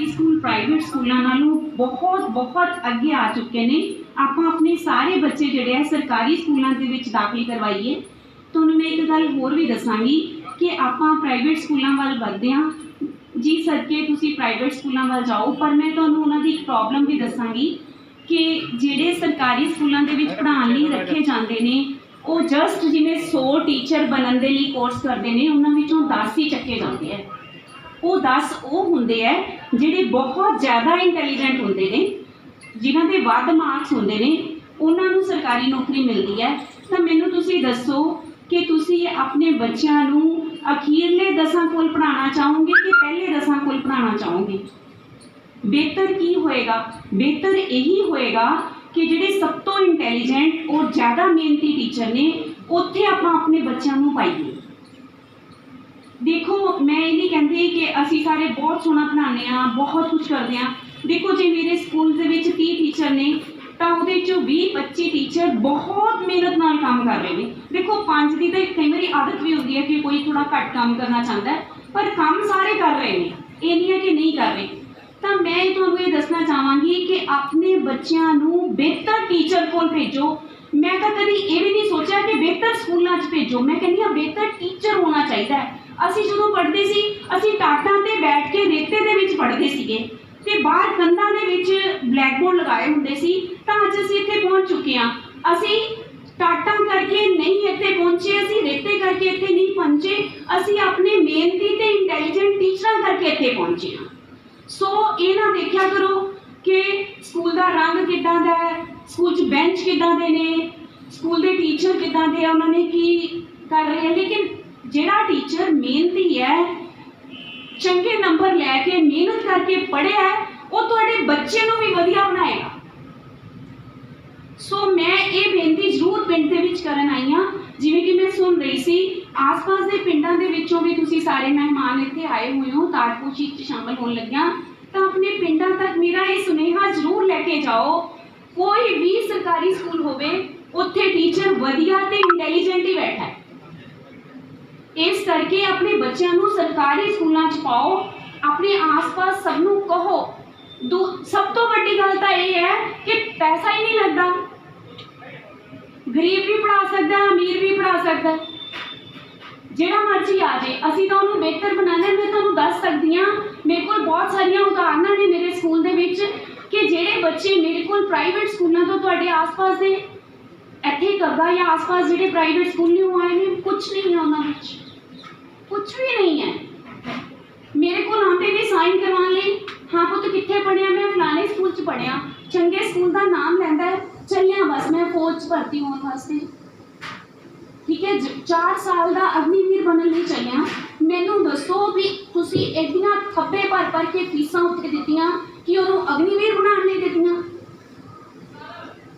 ਸਰਕਾਰੀ school private ਸਕੂਲਾਂ ਨਾਲੋਂ ਬਹੁਤ ਬਹੁਤ ਅੱਗੇ ਆ ਚੁੱਕੇ ਨੇ। ਆਪਾਂ ਆਪਣੇ ਸਾਰੇ ਬੱਚੇ ਜਿਹੜੇ ਆ ਸਰਕਾਰੀ ਸਕੂਲਾਂ ਦੇ ਵਿੱਚ ਦਾਖਲ ਕਰਵਾਈਏ। ਤੁਹਾਨੂੰ ਮੈਂ ਇੱਕ ਗੱਲ ਹੋਰ ਵੀ ਦੱਸਾਂਗੀ ਕਿ ਆਪਾਂ ਪ੍ਰਾਈਵੇਟ ਸਕੂਲਾਂ ਵੱਲ ਵਧਦੇ ਹਾਂ। ਜੀ ਸਦਕੇ ਤੁਸੀਂ ਪ੍ਰਾਈਵੇਟ ਸਕੂਲਾਂ ਵੱਲ ਜਾਓ, ਪਰ ਮੈਂ ਤੁਹਾਨੂੰ ਉਹਨਾਂ ਦੀ ਇੱਕ ਪ੍ਰੋਬਲਮ ਵੀ ਦੱਸਾਂਗੀ ਕਿ ਜਿਹੜੇ ਸਰਕਾਰੀ ਸਕੂਲਾਂ ਦੇ ਵਿੱਚ ਪੜ੍ਹਾਉਣ ਲਈ ਰੱਖੇ ਜਾਂਦੇ ਨੇ, ਉਹ ਜਸਟ ਜਿਵੇਂ 100 ਟੀਚਰ ਬਣਨ ਦੇ ਲਈ ਕੋਰਸ ਕਰਦੇ ਨੇ, ਉਹਨਾਂ ਵਿੱਚੋਂ 10 ਹੀ ਚੱਕੇ ਜਾਂਦੇ ਆ। ਉਹ 10 ਉਹ ਹੁੰਦੇ ਆ ਜਿਹੜੇ ਬਹੁਤ ਜ਼ਿਆਦਾ ਇੰਟੈਲੀਜੈਂਟ ਹੁੰਦੇ ਨੇ, ਜਿਨ੍ਹਾਂ ਦੇ ਵੱਧ ਮਾਰਕਸ ਹੁੰਦੇ ਨੇ, ਉਹਨਾਂ ਨੂੰ ਸਰਕਾਰੀ ਨੌਕਰੀ ਮਿਲਦੀ ਹੈ ਤਾਂ ਮੈਨੂੰ ਤੁਸੀਂ ਦੱਸੋ ਕਿ ਤੁਸੀਂ ਆਪਣੇ ਬੱਚਿਆਂ ਨੂੰ ਅਖੀਰਲੇ ਦਸਾਂ ਕੋਲ ਪੜ੍ਹਾਉਣਾ ਚਾਹੋਗੇ ਕਿ ਪਹਿਲੇ ਦਸਾਂ ਕੋਲ ਪੜ੍ਹਾਉਣਾ ਚਾਹੋਗੇ? ਬਿਹਤਰ ਕੀ ਹੋਏਗਾ? ਬਿਹਤਰ ਇਹੀ ਹੋਏਗਾ ਕਿ ਜਿਹੜੇ ਸਭ ਤੋਂ ਇੰਟੈਲੀਜੈਂਟ ਔਰ ਜ਼ਿਆਦਾ ਮਿਹਨਤੀ ਟੀਚਰ ਨੇ, ਉੱਥੇ ਆਪਾਂ ਆਪਣੇ ਬੱਚਿਆਂ ਨੂੰ ਪਾਈਏ। ਦੇਖੋ, ਮੈਂ ਇਹ ਨਹੀਂ ਕਹਿੰਦੀ ਕਿ ਅਸੀਂ ਸਾਰੇ ਬਹੁਤ ਸੋਹਣਾ ਪੜ੍ਹਾਉਂਦੇ ਆ ਬਹੁਤ ਕੁਝ ਕਰਦੇ ਆ ਦੇਖੋ, ਜੇ ਮੇਰੇ ਸਕੂਲ ਦੇ ਵਿੱਚ 30 ਟੀਚਰ ਨੇ, ਤਾਂ ਉਹਦੇ ਚੋਂ 20 25 ਟੀਚਰ ਬਹੁਤ ਮਿਹਨਤ ਨਾਲ ਕੰਮ ਕਰ ਰਹੇ ਨੇ। ਦੇਖੋ, ਪੰਜ ਦੀ ਤਾਂ ਕਈ ਵਾਰੀ ਆਦਤ ਵੀ ਹੁੰਦੀ ਹੈ ਕਿ ਕੋਈ ਥੋੜਾ ਘੱਟ ਕੰਮ ਕਰਨਾ ਚਾਹੁੰਦਾ ਪਰ ਕੰਮ ਸਾਰੇ ਕਰ ਰਹੇ ਨੇ, ਇਹ ਨਹੀਂ ਹੈ ਕਿ ਨਹੀਂ ਕਰ ਰਹੇ। ਤਾਂ ਮੈਂ ਤੁਹਾਨੂੰ ਇਹ ਦੱਸਣਾ ਚਾਹਾਂਗੀ ਕਿ ਆਪਣੇ ਬੱਚਿਆਂ ਨੂੰ ਬਿਹਤਰ ਟੀਚਰ ਕੋਲ ਭੇਜੋ। ਮੈਂ ਤਾਂ ਕਦੀ ਇਹ ਵੀ ਨਹੀਂ ਸੋਚਿਆ ਕਿ ਬਿਹਤਰ ਸਕੂਲਾਂ 'ਚ ਭੇਜੋ। ਮੈਂ ਕਹਿੰਦੀ ਹਾਂ, ਬਿਹਤਰ ਟੀਚਰ ਹੋਣਾ ਚਾਹੀਦਾ ਹੈ। ਅਸੀਂ ਜਦੋਂ ਪੜ੍ਹਦੇ ਸੀ, ਅਸੀਂ ਟਾਟਾਂ ਤੇ ਬੈਠ ਕੇ ਰੇਤੇ ਦੇ ਵਿੱਚ ਪੜ੍ਹਦੇ ਸੀਗੇ। ਤੇ ਬਾਹਰ ਕੰਧਾਂ ਦੇ ਵਿੱਚ ਬਲੈਕ ਬੋਰਡ ਲਗਾਏ ਹੁੰਦੇ ਸੀ, ਤਾਂ ਅੱਜ ਅਸੀਂ ਇੱਥੇ ਪਹੁੰਚ ਚੁੱਕੇ ਹਾਂ। ਅਸੀਂ ਟਾਟਾਂ ਕਰਕੇ ਨਹੀਂ ਇੱਥੇ ਪਹੁੰਚੇ, ਅਸੀਂ ਰੇਤੇ ਕਰਕੇ ਇੱਥੇ ਨਹੀਂ ਪਹੁੰਚੇ, ਅਸੀਂ ਆਪਣੇ ਮਿਹਨਤੀ ਤੇ ਇੰਟੈਲੀਜੈਂਟ ਟੀਚਰਾਂ ਕਰਕੇ ਇੱਥੇ ਪਹੁੰਚੇ ਹਾਂ। ਸੋ ਇਹ ਨਾ ਦੇਖਿਆ ਕਰੋ ਕਿ ਸਕੂਲ ਦਾ ਰੰਗ ਕਿੱਦਾਂ ਦਾ ਹੈ ਸਕੂਲ 'ਚ ਬੈਂਚ ਕਿੱਦਾਂ ਦੇ ਨੇ ਸਕੂਲ ਦੇ ਟੀਚਰ ਕਿੱਦਾਂ ਦੇ ਆ, ਉਹਨਾਂ ਨੇ ਕੀ ਕਰ ਰਹੇ ਆ। ਲੇਕਿਨ ਜਿਹੜਾ ਟੀਚਰ ਮਿਹਨਤੀ ਹੈ, ਚੰਗੇ ਨੰਬਰ ਲੈ ਕੇ, ਮਿਹਨਤ ਕਰਕੇ ਪੜ੍ਹਿਆ ਹੈ, ਉਹ ਤੁਹਾਡੇ ਬੱਚੇ ਨੂੰ ਵੀ ਵਧੀਆ ਬਣਾਏਗਾ। ਸੋ ਮੈਂ ਇਹ ਬੇਨਤੀ ਜ਼ਰੂਰ ਪਿੰਡ ਦੇ ਵਿੱਚ ਕਰਨ ਆਈ ਹਾਂ। ਜਿਵੇਂ ਕਿ ਮੈਂ ਸੁਣ ਰਹੀ ਸੀ, ਆਸ-ਪਾਸ ਦੇ ਪਿੰਡਾਂ ਦੇ ਵਿੱਚੋਂ ਵੀ ਤੁਸੀਂ ਸਾਰੇ ਮਹਿਮਾਨ ਇੱਥੇ ਆਏ ਹੋਏ ਹੋ ਤਾਜਪੋਸ਼ੀ 'ਚ ਸ਼ਾਮਲ ਹੋਣ ਲੱਗਿਆ, ਤਾਂ ਆਪਣੇ ਪਿੰਡਾਂ ਤੱਕ ਮੇਰਾ ਇਹ ਸੁਨੇਹਾ ਜ਼ਰੂਰ ਲੈ ਕੇ ਜਾਓ। ਕੋਈ ਵੀ ਸਰਕਾਰੀ ਸਕੂਲ ਹੋਵੇ, ਉੱਥੇ ਟੀਚਰ ਵਧੀਆ ਤੇ ਇੰਟੈਲੀਜੈਂਟ ਹੀ ਬੈਠਾ ਹੈ। ਇਸ ਕਰਕੇ ਆਪਣੇ ਬੱਚਿਆਂ ਨੂੰ ਸਰਕਾਰੀ ਸਕੂਲਾਂ 'ਚ ਪਾਓ, ਆਪਣੇ ਆਸ-ਪਾਸ ਸਭ ਨੂੰ ਕਹੋ। ਦੂ- ਸਭ ਤੋਂ ਵੱਡੀ ਗੱਲ ਤਾਂ ਇਹ ਹੈ ਕਿ ਪੈਸਾ ਹੀ ਨਹੀਂ ਲੱਗਦਾ। ਗਰੀਬ ਵੀ ਪੜਾ ਸਕਦਾ, ਅਮੀਰ ਵੀ ਪੜਾ ਸਕਦਾ। ਜਿਹੜਾ ਮਰਜ਼ੀ ਆ ਜੇ ਅਸੀਂ ਤਾਂ ਉਹਨੂੰ ਬਿਹਤਰ ਬਣਾਉਣਾ ਹੈ। ਮੈਂ ਤੁਹਾਨੂੰ ਦੱਸ ਸਕਦੀ ਹਾਂ, ਮੇਰੇ ਕੋਲ ਬਹੁਤ ਸਾਰੀਆਂ ਉਦਾਹਰਨਾਂ ਨੇ ਮੇਰੇ ਸਕੂਲ ਦੇ ਵਿੱਚ ਕਿ ਜਿਹੜੇ ਬੱਚੇ ਮੇਰੇ ਕੋਲ ਪ੍ਰਾਈਵੇਟ ਸਕੂਲਾਂ ਤੋਂ ਤੁਹਾਡੇ ਆਸ-ਪਾਸ ਦੇ, ਇੱਥੇ ਕਰਦਾ ਜਾਂ ਆਸ-ਪਾਸ ਜਿਹੜੇ ਪ੍ਰਾਈਵੇਟ ਸਕੂਲ ਨੇ, ਉਹ ਆਏ ਨੇ ਕੁਝ ਨਹੀਂ ਹੈ ਉਹਨਾਂ ਵਿੱਚ। ਕੁਝ ਵੀ ਨਹੀਂ ਹੈ। ਮੇਰੇ ਕੋਲ ਆਉਂਦੇ ਨੇ ਸਾਈਨ ਕਰਵਾਉਣ ਲਈ। ਹਾਂ ਪੁੱਤ, ਕਿੱਥੇ ਪੜਿਆ ਮੈਂ ਫਲਾਣੇ ਸਕੂਲ 'ਚ ਪੜਿਆ ਚੰਗੇ ਸਕੂਲ ਦਾ ਨਾਮ ਲੈਂਦਾ ਹੈ। ਚੱਲਿਆ ਬਸ, ਮੈਂ ਫੌਜ 'ਚ ਭਰਤੀ ਹੋਣ ਵਾਸਤੇ। ਠੀਕ ਹੈ 4 ਸਾਲ ਦਾ ਅਗਨੀਵੀਰ ਬਣਨ ਲਈ ਚੱਲਿਆ। ਮੈਨੂੰ ਦੱਸੋ ਵੀ ਤੁਸੀਂ ਇੰਨੀਆਂ ਥੱਬੇ ਭਰ ਭਰ ਕੇ ਫੀਸਾਂ ਉੱਤੇ ਦਿੱਤੀਆਂ ਕਿ ਉਹਨੂੰ ਅਗਨੀਵੀਰ ਬਣਾਉਣ ਲਈ ਦਿੱਤੀਆਂ।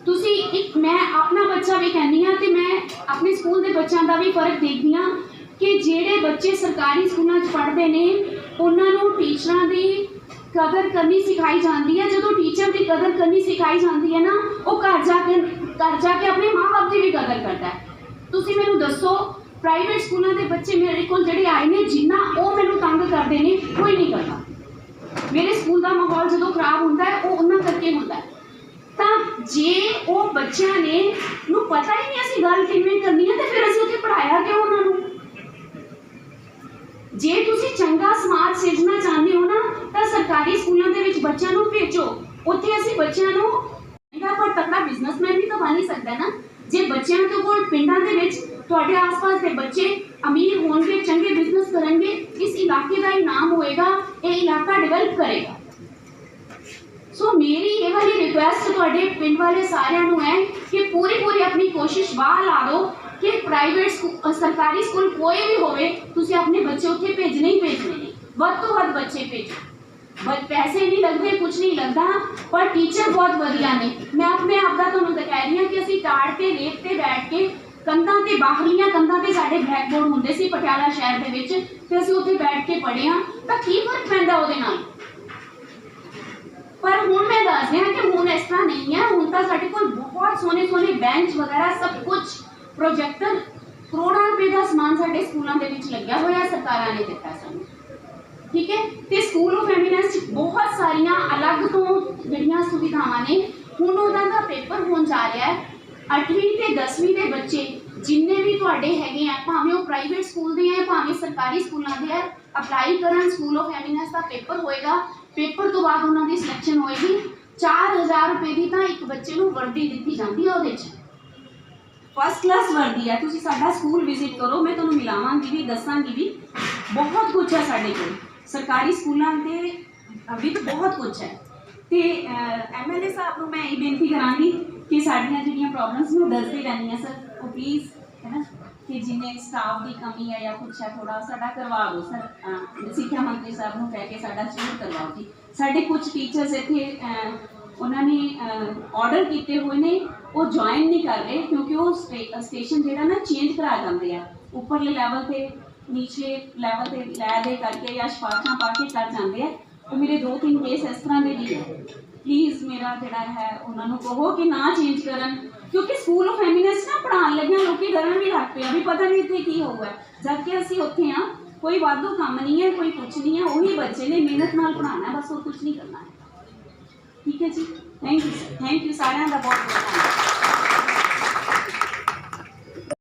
ਤੁਸੀਂ ਇੱਕ ਮੈਂ ਆਪਣਾ ਬੱਚਾ ਵੀ ਕਹਿੰਦੀ ਹਾਂ ਤੇ ਮੈਂ ਆਪਣੇ ਸਕੂਲ ਦੇ ਬੱਚਿਆਂ ਦਾ ਵੀ ਫ਼ਰਕ ਦੇਖਦੀ ਹਾਂ। ਕਿ ਜਿਹੜੇ ਬੱਚੇ ਸਰਕਾਰੀ ਸਕੂਲਾਂ 'ਚ ਪੜ੍ਹਦੇ ਨੇ, ਉਹਨਾਂ ਨੂੰ ਟੀਚਰਾਂ ਦੀ ਕਦਰ ਕਰਨੀ ਸਿਖਾਈ ਜਾਂਦੀ ਹੈ। ਜਦੋਂ ਟੀਚਰ ਦੀ ਕਦਰ ਕਰਨੀ ਸਿਖਾਈ ਜਾਂਦੀ ਹੈ ਨਾ, ਉਹ ਘਰ ਜਾ ਕੇ, ਘਰ ਜਾ ਕੇ ਆਪਣੇ ਮਾਂ-ਬਾਪ ਦੀ ਵੀ ਕਦਰ ਕਰਦਾ ਹੈ। ਤੁਸੀਂ ਮੈਨੂੰ ਦੱਸੋ ਪ੍ਰਾਈਵੇਟ ਸਕੂਲਾਂ ਦੇ ਬੱਚੇ ਮੇਰੇ ਕੋਲ ਜਿਹੜੇ ਆਏ ਨੇ, ਜਿੰਨਾ ਉਹ ਮੈਨੂੰ ਤੰਗ ਕਰਦੇ ਨੇ, ਕੋਈ ਨਹੀਂ ਕਰਦਾ। ਮੇਰੇ ਸਕੂਲ ਦਾ ਮਾਹੌਲ ਜਦੋਂ ਖਰਾਬ ਹੁੰਦਾ ਹੈ, ਉਹ ਉਹਨਾਂ ਕਰਕੇ ਹੁੰਦਾ ਹੈ। ਤਾਂ ਜੇ ਉਹ ਬੱਚਿਆਂ ਨੇ, ਨੂੰ ਪਤਾ ਹੀ ਨਹੀਂ ਅਸੀਂ ਗੱਲ ਕਿਵੇਂ ਕਰਨੀ ਹੈ, ਤੇ ਫਿਰ ਅਸੀਂ ਉੱਥੇ ਪੜਾਇਆ ਕਿਉਂ ਜੇ ਤੁਸੀਂ ਚੰਗਾ ਸਮਾਜ ਸਿਰਜਣਾ ਚਾਹੁੰਦੇ ਹੋ ਨਾ, ਤਾਂ ਸਰਕਾਰੀ ਸਕੂਲਾਂ ਦੇ ਵਿੱਚ ਬੱਚਿਆਂ ਨੂੰ ਭੇਜੋ। ਉੱਥੇ ਅਸੀਂ ਬੱਚਿਆਂ ਨੂੰ ਇਹਦਾ ਪਰ ਤਕੜਾ ਬਿਜ਼ਨਸਮੈਨ ਵੀ ਤਾਂ ਬਣ ਹੀ ਸਕਦਾ ਨਾ। ਜੇ ਬੱਚਿਆਂ ਦੇ ਕੋਲ ਪਿੰਡਾਂ ਦੇ ਵਿੱਚ ਤੁਹਾਡੇ ਆਸ-ਪਾਸ ਦੇ ਬੱਚੇ ਅਮੀਰ ਹੋਣਗੇ, ਚੰਗੇ ਬਿਜ਼ਨਸ ਕਰਨਗੇ, ਇਸ ਇਲਾਕੇ ਦਾ ਹੀ ਨਾਮ ਹੋਏਗਾ, ਇਹ ਇਲਾਕਾ ਡਿਵੈਲਪ ਕਰੇਗਾ। ਸੋ ਮੇਰੀ ਇਹ ਵਾਲੀ ਰਿਕੁਐਸਟ ਤੁਹਾਡੇ ਪਿੰਡ ਵਾਲੇ ਸਾਰਿਆਂ ਨੂੰ ਹੈ ਕਿ ਪੂਰੀ ਪੂਰੀ ਆਪਣੀ ਕੋਸ਼ਿਸ਼ ਬਾਹਰ ਲਾ ਦਿਓ। ਕਿ ਪ੍ਰਾਈਵੇਟ ਸਰਕਾਰੀ ਸਕੂਲ ਕੋਈ ਵੀ ਹੋਵੇ, ਤੁਸੀਂ ਆਪਣੇ ਬੱਚੇ ਉੱਥੇ ਭੇਜਣੇ ਹੀ ਭੇਜਣੇ ਨੇ। ਵੱਧ ਤੋਂ ਵੱਧ ਬੱਚੇ ਭੇਜੋ। ਬਸ ਪੈਸੇ ਨਹੀਂ ਲੱਗਦੇ ਕੁਝ ਨਹੀਂ ਲੱਗਦਾ, ਪਰ ਟੀਚਰ ਬਹੁਤ ਵਧੀਆ ਨੇ। ਮੈਂ ਆਪਣੇ ਆਪ ਦਾ ਤੁਹਾਨੂੰ ਤਾਂ ਕਹਿ ਰਹੀ ਹਾਂ ਕਿ ਅਸੀਂ ਟਾੜ ਤੇ ਰੇਤ ਤੇ ਬੈਠ ਕੇ, ਕੰਧਾਂ ਤੇ ਬਾਹਰਲੀਆਂ ਕੰਧਾਂ ਤੇ ਸਾਡੇ ਬਲੈਕ ਹੁੰਦੇ ਸੀ ਪਟਿਆਲਾ ਸ਼ਹਿਰ ਦੇ ਵਿੱਚ, ਤੇ ਅਸੀਂ ਉੱਥੇ ਬੈਠ ਕੇ ਪੜ੍ਹੇ ਹਾਂ। ਤਾਂ ਕੀ ਫ਼ਰਕ ਪੈਂਦਾ ਉਹਦੇ ਨਾਲ? ਪਰ ਹੁਣ ਮੈਂ ਦੱਸ ਰਿਹਾ ਕਿ ਹੁਣ ਇਸ ਤਰ੍ਹਾਂ ਨਹੀਂ ਹੈ। ਹੁਣ ਤਾਂ ਸਾਡੇ ਕੋਲ ਬਹੁਤ ਸੋਹਣੇ ਸੋਹਣੇ ਬੈਂਚ ਵਗੈਰਾ ਸਭ ਕੁਝ ਪ੍ਰੋਜੈਕਟਰ ਕਰੋੜਾਂ ਰੁਪਏ ਦਾ ਸਮਾਨ ਸਾਡੇ ਸਕੂਲਾਂ ਦੇ ਵਿੱਚ ਲੱਗਿਆ ਹੋਇਆ ਸਰਕਾਰਾਂ ਨੇ ਦਿੱਤਾ ਸਾਨੂੰ। ਠੀਕ ਹੈ? ਤੇ ਸਕੂਲ ਆਫ ਤੋਂ ਜਿਹੜੀਆਂ ਸੁਵਿਧਾਵਾਂ ਨੇ, ਹੁਣ ਉਹਨਾਂ ਦਾ ਪੇਪਰ ਹੋਣ ਜਾ ਰਿਹਾ ਹੈ। 8ਵੀਂ ਤੇ 10ਵੀਂ ਦੇ ਬੱਚੇ ਜਿੰਨੇ ਵੀ ਤੁਹਾਡੇ ਹੈਗੇ ਆ, ਭਾਵੇਂ ਉਹ ਪ੍ਰਾਈਵੇਟ ਸਕੂਲ ਦੇ ਆ ਭਾਵੇਂ ਸਰਕਾਰੀ ਸਕੂਲਾਂ ਦੇ ਆ ਅਪਲਾਈ ਕਰਨ ਸਕੂਲ ਆਫ ਐਮਿਨੈਂਸ ਦਾ ਪੇਪਰ ਹੋਏਗਾ। ਪੇਪਰ ਤੋਂ ਬਾਅਦ ਉਹਨਾਂ ਦੀ ਸਿਲੈਕਸ਼ਨ ਹੋਏਗੀ। 4000 ਰੁਪਏ ਦੀ ਤਾਂ ਇੱਕ ਬੱਚੇ ਨੂੰ ਵਰਦੀ ਦਿੱਤੀ ਜਾਂਦੀ ਹੈ ਉਹਦੇ 'ਚ। ਫਸਟ ਕਲਾਸ ਵਰਦੀ ਹੈ ਤੁਸੀਂ ਸਾਡਾ ਸਕੂਲ ਵਿਜ਼ਿਟ ਕਰੋ। ਮੈਂ ਤੁਹਾਨੂੰ ਮਿਲਾਵਾਂਗੀ ਵੀ, ਦੱਸਾਂਗੀ ਵੀ ਬਹੁਤ ਕੁਝ ਹੈ ਸਾਡੇ ਕੋਲ। ਸਰਕਾਰੀ ਸਕੂਲਾਂ ਦੇ ਵਿੱਚ ਬਹੁਤ ਕੁਝ ਹੈ। ਤੇ ਐਮਐਲਏ ਸਾਹਿਬ ਨੂੰ ਮੈਂ ਇਹ ਬੇਨਤੀ ਕਰਾਂਗੀ ਕਿ ਸਾਡੀਆਂ ਜਿਹੜੀਆਂ ਪ੍ਰੋਬਲਮਸ ਨੂੰ ਦੱਸਦੇ ਰਹਿੰਦੀਆਂ ਸਰ ਉਹ ਪਲੀਜ਼ ਹੈ ਨਾ? ਕਿ ਜਿਵੇਂ ਸਟਾਫ ਦੀ ਕਮੀ ਹੈ ਜਾਂ ਕੁਛ ਹੈ ਥੋੜਾ ਸਾਡਾ ਕਰਵਾ ਦਿਓ ਸਰ ਸਿੱਖਿਆ ਮੰਤਰੀ ਸਾਹਿਬ ਨੂੰ ਕਹਿ ਕੇ ਸਾਡਾ ਜ਼ਰੂਰ ਕਰਵਾਓ ਜੀ। ਸਾਡੇ ਕੁਝ ਟੀਚਰਸ ਇੱਥੇ ਉਹਨਾਂ ਨੇ ਆਰਡਰ ਕੀਤੇ ਹੋਏ ਨੇ। ਉਹ ਜੁਆਇਨ ਨਹੀਂ ਕਰ ਰਹੇ ਕਿਉਂਕਿ ਉਹ ਸਟੇਸ਼ਨ ਜਿਹੜਾ ਨਾ ਚੇਂਜ ਕਰਾ ਜਾਂਦੇ ਆ। ਉੱਪਰਲੇ ਲੈਵਲ ਤੇ ਨੀਚੇ ਲੈਵਲ ਤੇ ਲੈ ਦੇ ਕਰਕੇ ਜਾਂ ਸਿਫਾਰਸ਼ਾਂ ਪਾ ਕੇ ਕਰ ਜਾਂਦੇ ਆ। ਉਹ ਮੇਰੇ ਦੋ ਤਿੰਨ ਕੇਸ ਇਸ ਤਰ੍ਹਾਂ ਦੇ ਵੀ ਪਲੀਜ਼ ਮੇਰਾ ਜਿਹੜਾ ਹੈ, ਉਹਨਾਂ ਨੂੰ ਕਹੋ ਕਿ ਨਾ ਚੇਂਜ ਕਰਨ। ਕਿਉਂਕਿ ਸਕੂਲ ਆਫ ਐਮਿਨੈਂਸ ਨਾ ਪੜਾਉਣ ਲੱਗਿਆ ਲੋਕੀ ਡਰਨ ਵੀ ਲੱਗ ਪਏ ਆ ਵੀ ਪਤਾ ਨਹੀਂ ਇੱਥੇ ਕੀ ਹੋਊਗਾ। ਜਦ ਕਿ ਅਸੀਂ ਉੱਥੇ ਆ ਕੋਈ ਵਾਧੂ ਕੰਮ ਨਹੀਂ ਹੈ, ਕੋਈ ਕੁਝ ਨਹੀਂ ਹੈ, ਉਹੀ ਬੱਚੇ ਨੇ ਮਿਹਨਤ ਨਾਲ ਪੜਾਉਣਾ ਬਸ ਉਹ ਕੁਝ ਨਹੀਂ ਕਰਨਾ। ਹੈ ਠੀਕ ਹੈ ਜੀ? ਥੈਂਕ ਯੂ ਥੈਂਕ ਯੂ ਸਾਰਿਆਂ ਦਾ ਬਹੁਤ ਬਹੁਤ ਧੰਨਵਾਦ।